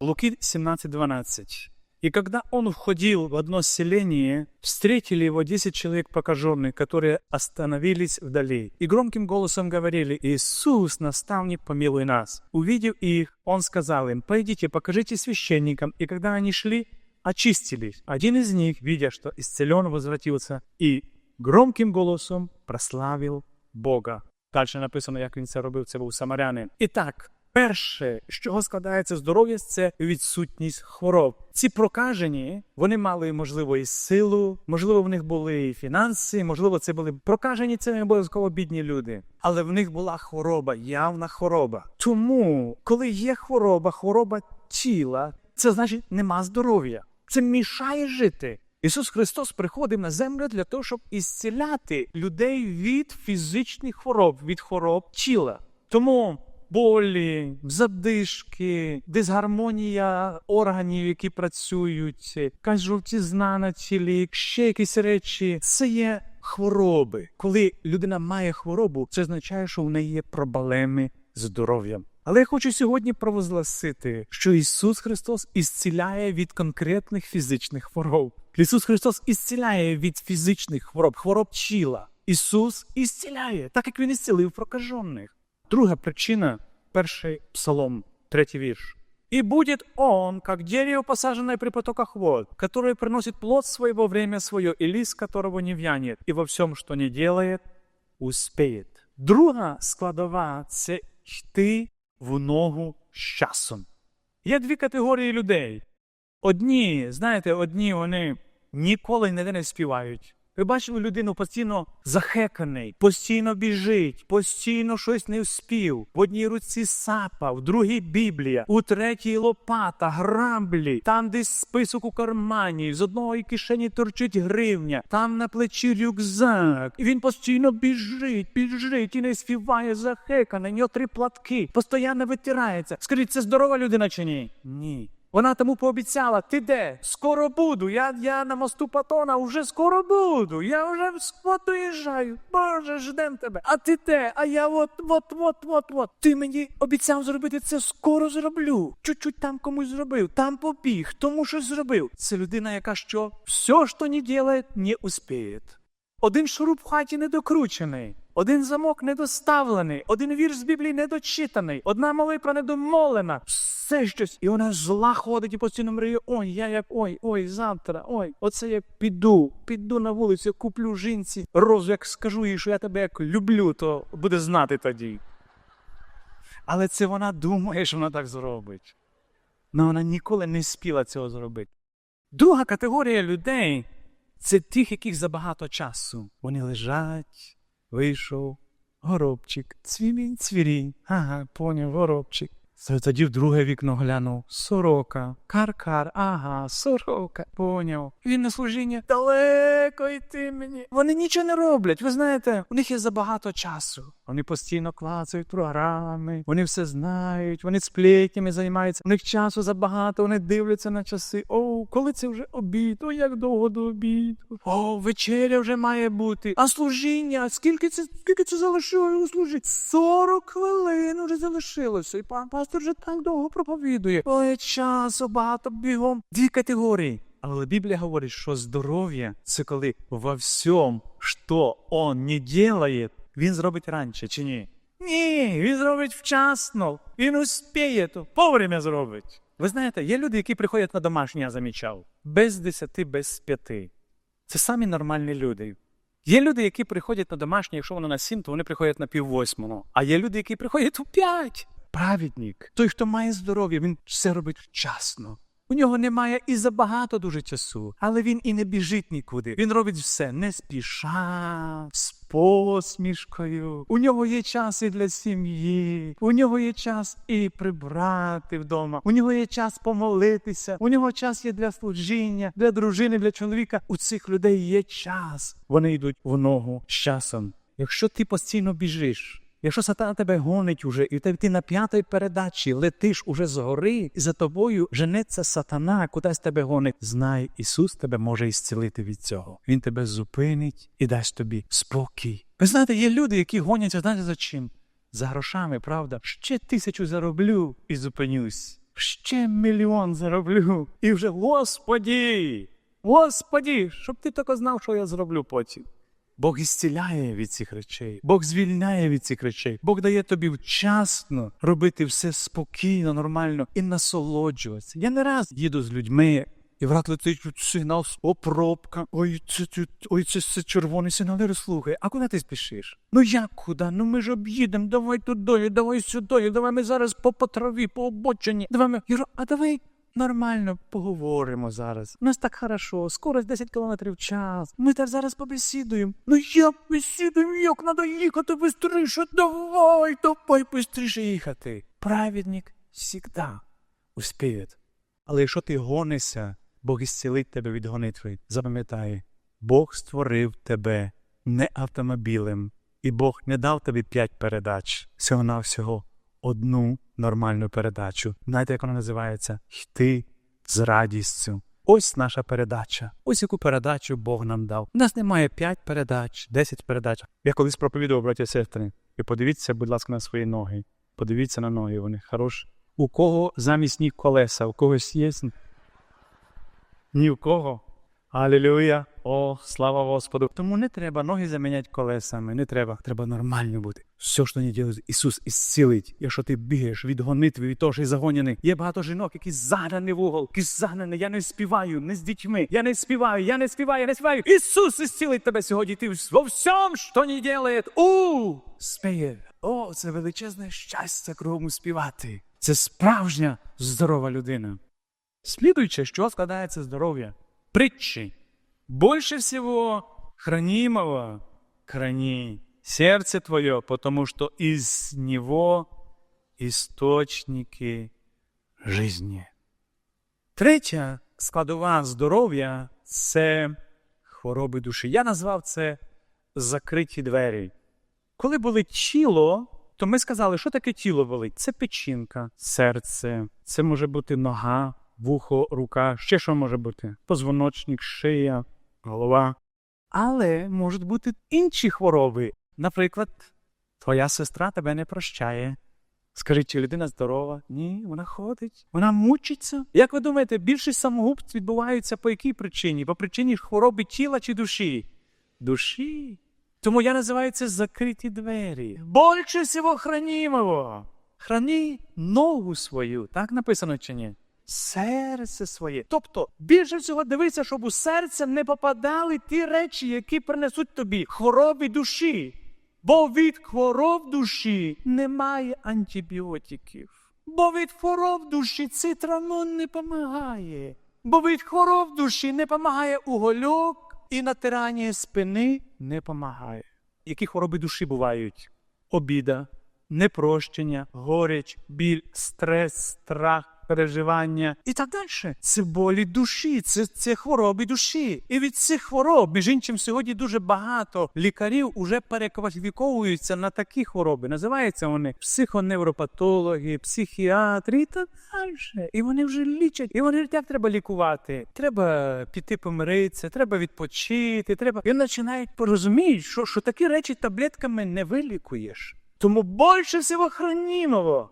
Луки 17.12. И когда он входил в одно селение, встретили его десять человек прокаженных, которые остановились вдали, и громким голосом говорили, «Иисус, наставник, помилуй нас». Увидев их, он сказал им, «Пойдите, покажите священникам». И когда они шли, очистились. Один из них, видя, что исцелен, возвратился и громким голосом прославив Бога. Далі написано, як він це робив, це був самарянин. І так, перше, з чого складається здоров'я, це відсутність хвороб. Ці прокажені, вони мали, можливо, і силу, можливо, в них були і фінанси, можливо, це були прокажені, це не обов'язково бідні люди. Але в них була хвороба, явна хвороба. Тому, коли є хвороба, хвороба тіла, це значить нема здоров'я. Це мішає жити. Ісус Христос приходив на землю для того, щоб ісціляти людей від фізичних хвороб, від хвороб тіла. Тому болі, задишки, дисгармонія органів, які працюють, якась жовтізна на тілі, ще якісь речі. Це є хвороби. Коли людина має хворобу, це означає, що в неї є проблеми з здоров'ям. Але я хочу сьогодні провозгласити, що Ісус Христос ісціляє від конкретних фізичних хвороб. Ісус Христос ісціляє від фізичних хвороб, хвороб тіла. Ісус ісціляє, так як Він ісцілив прокажених. Друга причина перший псалом, третій вірш. «И будет он, как дерево, посаженное при потоках вод, которое приносит плод свой во время свое, и лист которого не вянет, и во всем, что не делает, успеет». Друга складова це йти в ногу з часом. Є дві категорії людей. Одні, знаєте, одні вони ніколи ніде не співають. Ви бачили людину постійно захеканий, постійно біжить, постійно щось не вспів. В одній руці сапа, в другій Біблія, у третій лопата, граблі, там десь список у кармані, з одної кишені торчить гривня, там на плечі рюкзак. І він постійно біжить, біжить і не співає захеканий, нього три платки, постійно витирається. Скажіть, це здорова людина чи ні? Ні. Вона тому пообіцяла, ти де? Скоро буду. Я я на мосту Патона вже скоро буду. Я вже от доїжджаю. Боже, ждем тебе. А ти де? А я от, от, от, от, от. Ти мені обіцяв зробити це скоро зроблю. Чуть-чуть там комусь зробив, там побіг, тому щось зробив. Це людина, яка що все, що не делает, не успіє. Один шуруп в хаті недокручений, один замок недоставлений, один вірш з Біблії недочитаний, одна молитва недомолена, все щось. І вона зла ходить і постійно мріє, ой, я як ой, ой, завтра, ой, оце я піду, піду на вулицю, куплю жінці розу, як скажу їй, що я тебе як люблю, то буде знати тоді. Але це вона думає, що вона так зробить. Але вона ніколи не спіла цього зробити. Друга категорія людей це тих, яких забагато часу. Вони лежать, вийшов, горобчик, цвірінь, цвірінь. Ага, поняв, горобчик. Тоді в друге вікно глянув. Сорока, кар-кар, ага, сорока, поняв. Він на служіння далеко йти мені. Вони нічого не роблять. Ви знаєте, у них є забагато часу. Вони постійно клацають програми, вони все знають, вони сплетнями займаються. У них часу забагато, вони дивляться на часи. О, коли це вже обід? О, як довго до обіду? О, вечеря вже має бути. А служіння? Скільки це скільки це залишилося служити? 40 хвилин вже залишилося. І пан пастор вже так довго проповідує. Ой, часу багато бігом. Дві категорії. Але Біблія говорить, що здоров'я це коли во всьому, що он не делает, він зробить раніше чи ні? Ні, він зробить вчасно. Він успіє, то вовремя зробить. Ви знаєте, є люди, які приходять на домашнє, я замічав, без десяти, без п'яти. Це самі нормальні люди. Є люди, які приходять на домашнє, якщо воно на сім, то вони приходять на пів восьмого. А є люди, які приходять у п'ять. Праведник, той, хто має здоров'я, він все робить вчасно. У нього немає і забагато дуже часу, але він і не біжить нікуди. Він робить все не спіша, з посмішкою. У нього є час і для сім'ї, у нього є час і прибрати вдома. У нього є час помолитися. У нього час є для служіння, для дружини, для чоловіка. У цих людей є час. Вони йдуть в ногу з часом. Якщо ти постійно біжиш. Якщо сатана тебе гонить уже, і ти на п'ятій передачі летиш уже згори, і за тобою женеться сатана, кудись тебе гонить. Знай, Ісус тебе може ісцілити від цього. Він тебе зупинить і дасть тобі спокій. Ви знаєте, є люди, які гоняться, знаєте за чим? За грошами, правда? Ще тисячу зароблю і зупинюсь. ще мільйон зароблю. І вже, Господі, Господі, щоб ти тільки знав, що я зроблю потім. Бог ісціляє від цих речей, Бог звільняє від цих речей, Бог дає тобі вчасно робити все спокійно, нормально і насолоджуватися. Я не раз їду з людьми. І врат летить сигнал, о, пробка, ой, це, це, ой, це, це червоний сигнал, я слухай, а куди ти спішиш? Ну як куди? Ну ми ж об'їдемо, давай туди, давай сюди, давай ми зараз по, по траві, по обочині. Давай ми. А давай нормально поговоримо зараз. У нас так хорошо, скорость 10 км в час. Ми так зараз побесідуємо. Ну як бесідуємо, як треба їхати бистріше, давай, давай бистріше їхати. Праведник завжди успіє. Але якщо ти гонишся, Бог ісцілить тебе від гонитви. Запам'ятай, Бог створив тебе не автомобілем, і Бог не дав тобі п'ять передач, всього навсього одну нормальну передачу. Знаєте, як вона називається? Йти з радістю. Ось наша передача. Ось яку передачу Бог нам дав. У нас немає 5 передач, 10 передач. Я колись проповідував, браті і сестри. І подивіться, будь ласка, на свої ноги. Подивіться на ноги, вони хороші. У кого замість ніг колеса, у когось є? Ні у кого. Алілюя! О, слава Господу! Тому не треба ноги заміняти колесами, не треба. Треба нормально бути. Все, що не робить, Ісус ісцілить. Якщо ти бігаєш від гонитви, від того, що й загоняний. Є багато жінок, які загнані в угол, які загнані. Я не співаю, не з дітьми. Я не співаю, я не співаю, я не співаю. Ісус ісцілить тебе сьогодні. Ти во всьому, що не делает, у спіє. О, це величезне щастя кругом співати. Це справжня здорова людина. Слідуюче, що складається здоров'я? Притчі. Больше всего хранимого храни сердце твое, потому что из него источники жизни. Третя складова здоров'я це хвороби душі. Я назвав це закриті двері. Коли болить тіло, то ми сказали, що таке тіло болить? Це печінка, серце, це може бути нога, вухо, рука, ще що може бути? Позвоночник, шия, голова. Але можуть бути інші хвороби. Наприклад, твоя сестра тебе не прощає. Скажіть, чи людина здорова? Ні, вона ходить, вона мучиться. Як ви думаєте, більшість самогубств відбуваються по якій причині? По причині хвороби тіла чи душі? Душі. Тому я називаю це закриті двері. Більше всього хранімого. Храни ногу свою, так написано чи ні? Серце своє. Тобто, більше всього дивися, щоб у серце не попадали ті речі, які принесуть тобі хвороби душі. Бо від хвороб душі немає антибіотиків. Бо від хвороб душі цитрамон не помагає. Бо від хвороб душі не помагає угольок і натирання спини не помагає. Які хвороби душі бувають? Обіда, непрощення, горіч, біль, стрес, страх. Переживання і так далі. Це болі душі, це, це хвороби душі. І від цих хвороб, між іншим, сьогодні дуже багато лікарів уже перекваліфіковуються на такі хвороби. Називаються вони психоневропатологи, психіатри і так далі. І вони вже лічать. І вони говорять, як треба лікувати. Треба піти помиритися, треба відпочити, треба. І починають порозуміти, що, що такі речі таблетками не вилікуєш. Тому більше всього хранімого.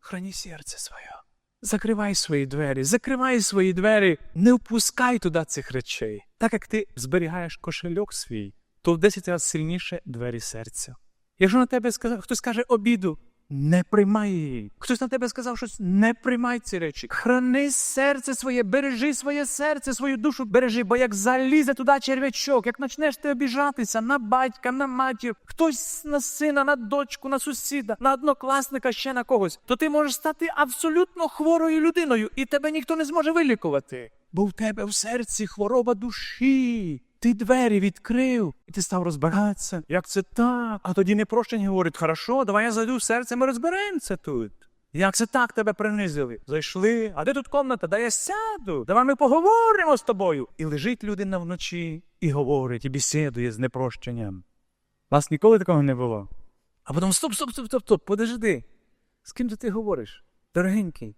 Храні серце своє. Закривай свої двері, закривай свої двері, не впускай туди цих речей. Так як ти зберігаєш кошельок свій, то в 10 разів сильніше двері серця. Якщо на тебе хтось каже обіду, не приймай її. Хтось на тебе сказав щось, не приймай ці речі. Храни серце своє, бережи своє серце, свою душу бережи, бо як залізе туди черв'ячок, як почнеш ти обіжатися на батька, на матір, хтось на сина, на дочку, на сусіда, на однокласника, ще на когось, то ти можеш стати абсолютно хворою людиною, і тебе ніхто не зможе вилікувати. Бо в тебе в серці хвороба душі. Ти двері відкрив, і ти став розбиратися. Як це так? А тоді непрощення говорить: хорошо, давай я зайду в серце, ми розберемося тут. Як це так тебе принизили? Зайшли, а де тут комната? Дай я сяду. Давай ми поговоримо з тобою. І лежить людина вночі і говорить, і бесідує з непрощенням. Вас ніколи такого не було. А потім стоп, стоп, стоп, стоп, стоп, подожди. З ким ти говориш? Дорогенький.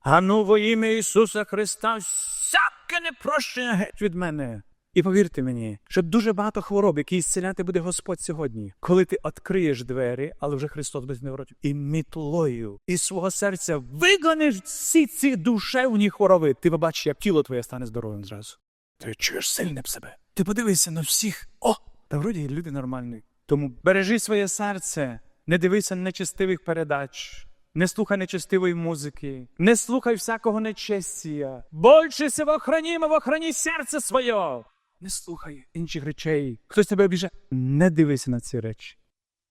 А ну во ім'я Ісуса Христа, всяке непрощення геть від мене. І повірте мені, що дуже багато хвороб, які зціляти буде Господь сьогодні, коли ти відкриєш двері, але вже Христос без невротів, і мітлою із свого серця вигониш всі ці душевні хвороби. Ти побачиш, як тіло твоє стане здоровим зразу. Ти чуєш сильним себе. Ти подивися на всіх. О! Та вроді люди нормальні. Тому бережи своє серце, не дивися нечестивих передач. Не слухай нечестивої музики, не слухай всякого нечестія. Больше всього охранімо в охрані серце своє. Не слухай інших речей. Хтось тебе обіже, не дивися на ці речі.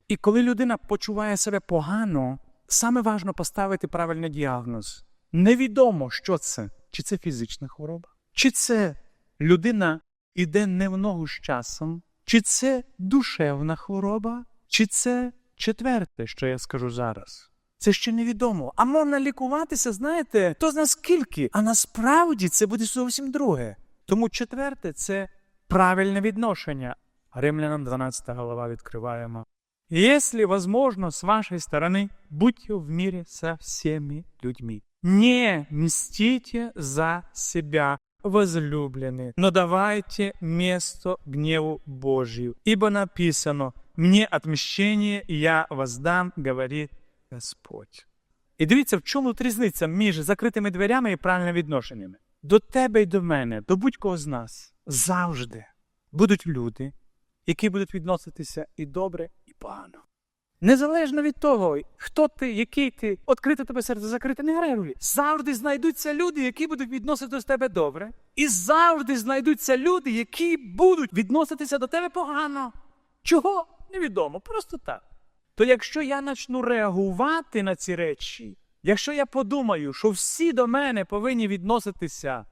І коли людина почуває себе погано, саме важно поставити правильний діагноз. Невідомо, що це, чи це фізична хвороба, чи це людина іде не в ногу з часом, чи це душевна хвороба, чи це четверте, що я скажу зараз. Це ще невідомо. А можна лікуватися, знаєте, то зна скільки. А насправді це буде зовсім друге. Тому четверте це правильне відношення. Римлянам 12 глава відкриваємо. Если возможно, с вашей стороны, будьте в мире со всеми людьми. Не мстите за себя, возлюбленные, но давайте место гневу Божию. Ибо написано, «Мне отмщение, я воздам, говорит Господь». І дивіться, в чому різниця між закритими дверями і правильними відношеннями. До тебе і до мене, до будь-кого з нас завжди будуть люди, які будуть відноситися і добре, і погано. Незалежно від того, хто ти, який ти, відкрите тебе серце закрите, не грає ролі. Завжди знайдуться люди, які будуть відноситися до тебе добре. І завжди знайдуться люди, які будуть відноситися до тебе погано. Чого? Невідомо, просто так. То якщо я почну реагувати на ці речі, якщо я подумаю, що всі до мене повинні відноситися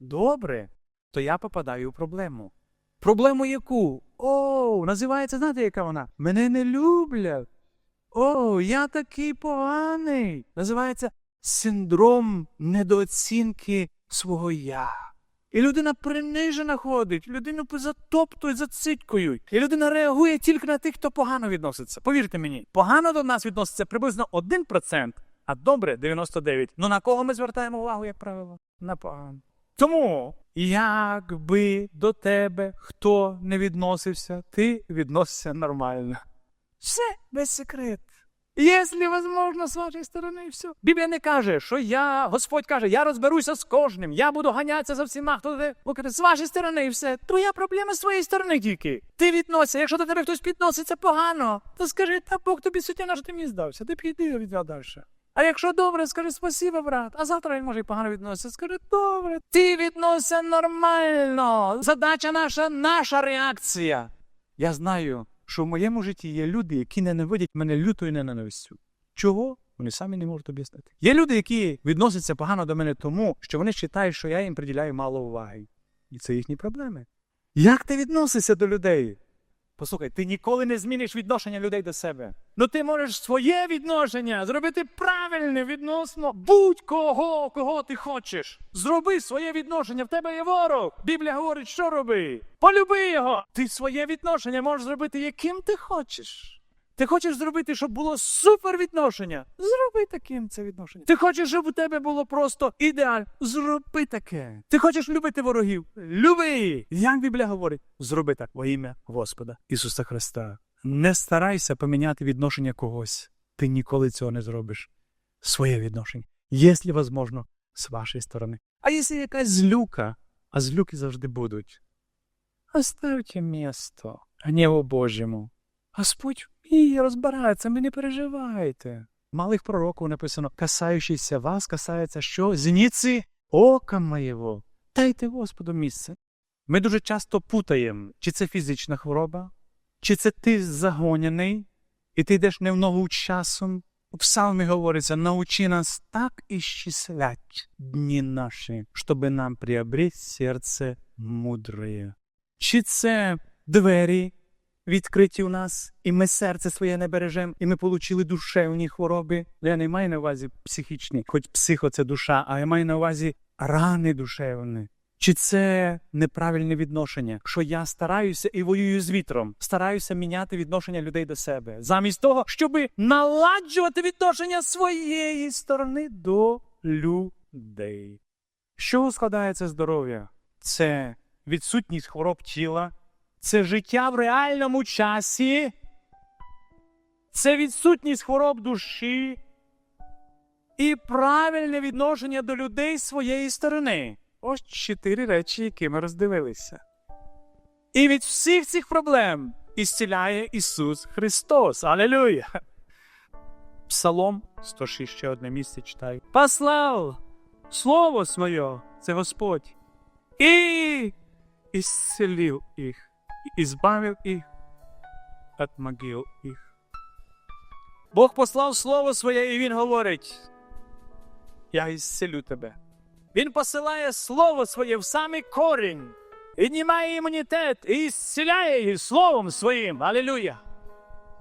добре, то я попадаю у проблему. Проблему яку? О, називається, знаєте, яка вона? Мене не люблять. О, я такий поганий. Називається синдром недооцінки свого я. І людина принижена ходить, людину затоптують, зацитькують. І людина реагує тільки на тих, хто погано відноситься. Повірте мені, погано до нас відноситься приблизно 1%, а добре 99%. Ну на кого ми звертаємо увагу, як правило? На погано. Тому, як би до тебе хто не відносився, ти відносишся нормально. Все без секрет. Якщо возможно, з вашої сторони, все. Біблія не каже, що я, Господь каже, я розберуся з кожним, я буду ганятися за всіма, хто де. З вашої сторони все. Твоя проблема з своєї сторони тільки. Ти відносишся, якщо до тебе хтось підноситься погано, то скажи, та Бог тобі суття, на що ти мені здався, ти піди від далі. А якщо добре, скажи спасибо, брат. А завтра він може і погано відноситься. Скажи, добре, ти відносишся нормально. Задача наша, наша реакція. Я знаю, що в моєму житті є люди, які ненавидять мене лютою ненавистю. Чого? Вони самі не можуть об'яснити. Є люди, які відносяться погано до мене тому, що вони вважають, що я їм приділяю мало уваги. І це їхні проблеми. Як ти відносишся до людей? Послухай, ти ніколи не зміниш відношення людей до себе. Ну ти можеш своє відношення зробити правильне відносно будь-кого, кого ти хочеш. Зроби своє відношення, в тебе є ворог. Біблія говорить, що роби? Полюби його. Ти своє відношення можеш зробити, яким ти хочеш. Ти хочеш зробити, щоб було супер відношення? Зроби таким це відношення. Ти хочеш, щоб у тебе було просто ідеально? Зроби таке. Ти хочеш любити ворогів? Люби! Як Біблія говорить, зроби так во ім'я Господа Ісуса Христа. Не старайся поміняти відношення когось. Ти ніколи цього не зробиш. Своє відношення, якщо можливо, з вашої сторони. А якщо якась злюка, а злюки завжди будуть. Оставте місто гніву Божому. Господь і розбирається, ви не переживайте. Малих пророків написано, касаючийся вас, касається що? Зіниці ока моєго. Дайте Господу місце. Ми дуже часто путаємо, чи це фізична хвороба, чи це ти загоняний, і ти йдеш не в ногу часом. У псалмі говориться, научи нас так исчислять дні наші, щоб нам приобрести серце мудре. Чи це двері, відкриті у нас, і ми серце своє не бережемо, і ми отримали душевні хвороби. Ну, Я не маю на увазі психічні, хоч психо це душа, а я маю на увазі рани душевні. Чи це неправильне відношення? Що я стараюся і воюю з вітром, стараюся міняти відношення людей до себе, замість того, щоб наладжувати відношення своєї сторони до людей. З чого складається здоров'я? Це відсутність хвороб тіла, це життя в реальному часі, це відсутність хвороб душі і правильне відношення до людей своєї сторони. Ось чотири речі, які ми роздивилися. І від всіх цих проблем ісціляє Ісус Христос. Алілюя! Псалом 106 ще одне місце читаю. Послав Слово своє, це Господь, і ісцелив їх, і збавив їх від могил їх. Бог послав Слово своє, і Він говорить: Я ісцелю тебе. Він посилає Слово своє в самий корінь, піднімає імунітет і ісціляє їх Словом своїм. Алілюя!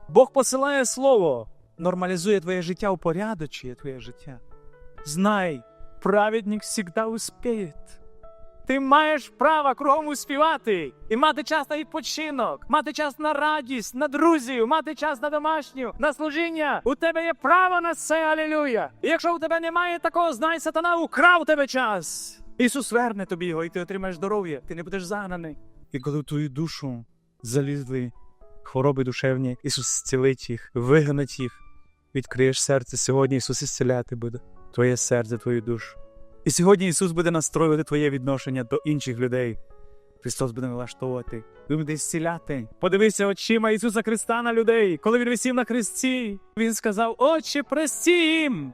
Бог посилає Слово, нормалізує твоє життя, упорядочує твоє життя. Знай, праведник завжди успіє. Ти маєш право кругом успівати і мати час на відпочинок, мати час на радість, на друзів, мати час на домашню, на служіння. У тебе є право на це, алілюя. І якщо у тебе немає такого, знай, сатана украв у тебе час. Ісус верне тобі його, і ти отримаєш здоров'я, ти не будеш загнаний. І коли в твою душу залізли хвороби душевні, Ісус зцілить їх, вигонить їх, відкриєш серце. Сьогодні Ісус ісцеляти буде твоє серце, твою душу. І сьогодні Ісус буде настроювати твоє відношення до інших людей. Христос буде налаштовувати, Він буде зціляти. Подивися очима Ісуса Христа на людей. Коли Він висів на хресті, Він сказав: Отче, прости їм,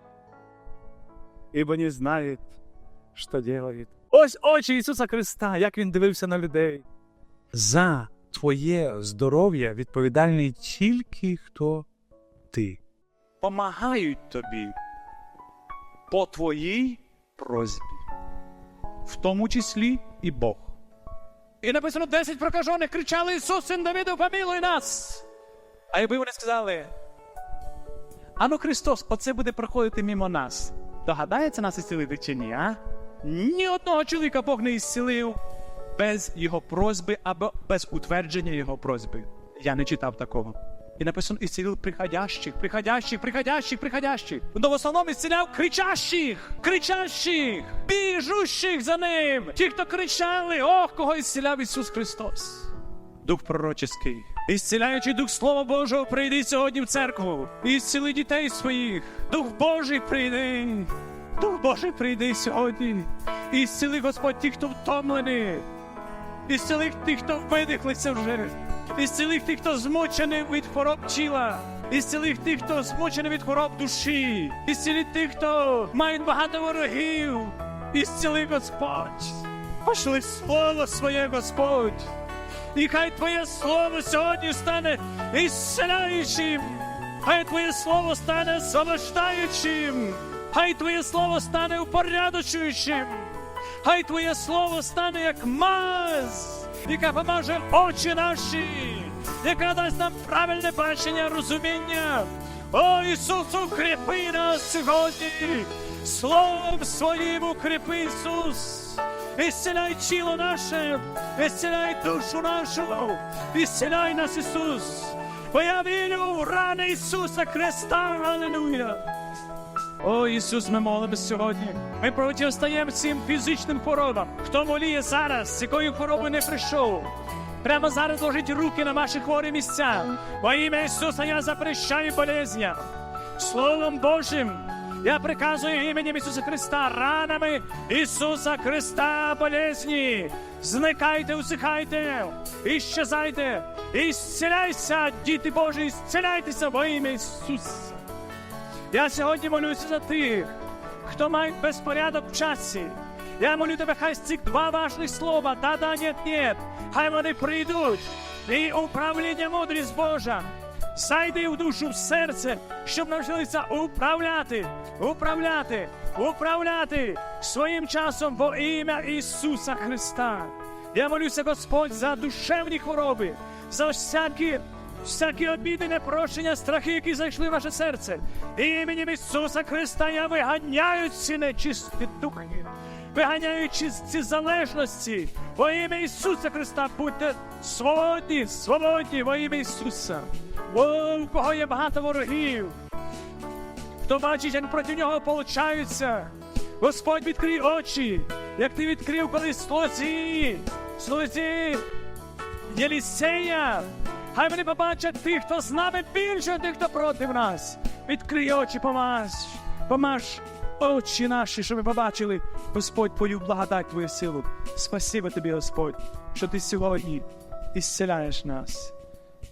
ібо не знають, що делають. Ось очі Ісуса Христа, як Він дивився на людей. За твоє здоров'я відповідальний тільки хто ти. Помагають тобі по твоїй просьбі, в тому числі і Бог. І написано 10 прокажених кричали Ісус, син Давиду, помилуй нас. А якби вони сказали, Ану Христос, оце буде проходити мимо нас. Догадається нас ісцілити чи ні, а? Ні одного чоловіка Бог не ісцілив без його просьби або без утвердження його просьби. Я не читав такого. І написано, ісцілив приходящих, приходящих, приходящих, приходящих. Но в основному ісціляв кричащих, кричащих, біжущих за ним. Ті, хто кричали, ох, кого ісціляв Ісус Христос. Дух пророческий. Ісціляючий Дух Слова Божого, прийди сьогодні в церкву. І ісціли дітей своїх. Дух Божий прийди. Дух Божий прийди сьогодні. І ісціли Господь ті, хто втомлений. Ісцілих тих, хто видихлися вже. Ісцілих тих, хто змучений від хвороб тіла. Ісцілих тих, хто змучений від хвороб душі. Ісцілих тих, хто мають багато ворогів. Ісціли Господь. Пошли слово своє, Господь. І хай Твоє слово сьогодні стане ісцеляючим. Хай Твоє слово стане освобождаючим. Хай Твоє слово стане упорядочуючим. Хай Твоє слово стане як маз, яка помаже очі наші, яка дасть нам правильне бачення, розуміння. О, Ісусу, укріпи нас сьогодні. Словом своїм укріпи Ісус. Ісціляй тіло наше, ісціляй душу нашу, ісціляй нас, Ісус. Бо я вірю в рани Ісуса Христа, Аллилуйя. О, Ісус, ми молимось сьогодні. Ми протистоїмо цим фізичним хворобам. Хто воліє зараз, з якою хворобою не прийшов. Прямо зараз ложить руки на ваші хворі місця. Во ім'я Ісуса я запрещаю болезня. Словом Божим. Я приказую іменем Ісуса Христа, ранами Ісуса Христа болезні. Зникайте, усихайте, іщезайте, ісціляйся, діти Божі, ісціляйтеся во ім'я Ісуса. Я сьогодні молюся за тих, хто має безпорядок в часі. Я молю тебе, хай цих два важних слова, да, да, нет, нет, хай вони прийдуть. І управління мудрість Божа. Зайди в душу, в серце, щоб навчилися управляти, управляти, управляти своїм часом во ім'я Ісуса Христа. Я молюся, Господь, за душевні хвороби, за всякі всякі обіди, непрощення, страхи, які зайшли в ваше серце. Іменем Ісуса Христа я виганяю ці нечисті духи, виганяю ці, ці залежності. Во ім'я Ісуса Христа будьте свободні, свободні во ім'я Ісуса. О, у кого є багато ворогів, хто бачить, як проти нього получаються. Господь відкрий очі, як ти відкрив колись слозі. слузі Єлісея. Хай вони побачать тих, хто з нами більше, тих, хто проти нас. Відкрий очі, помаж, помаж очі наші, щоб ми побачили, Господь, Твою благодать, Твою силу. Спасибо тобі, Господь, що ти сьогодні ісцеляєш нас.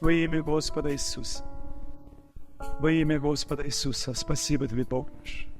Во ім'я Господа Ісуса. Во ім'я Господа Ісуса, спасибо тобі, Бог наш.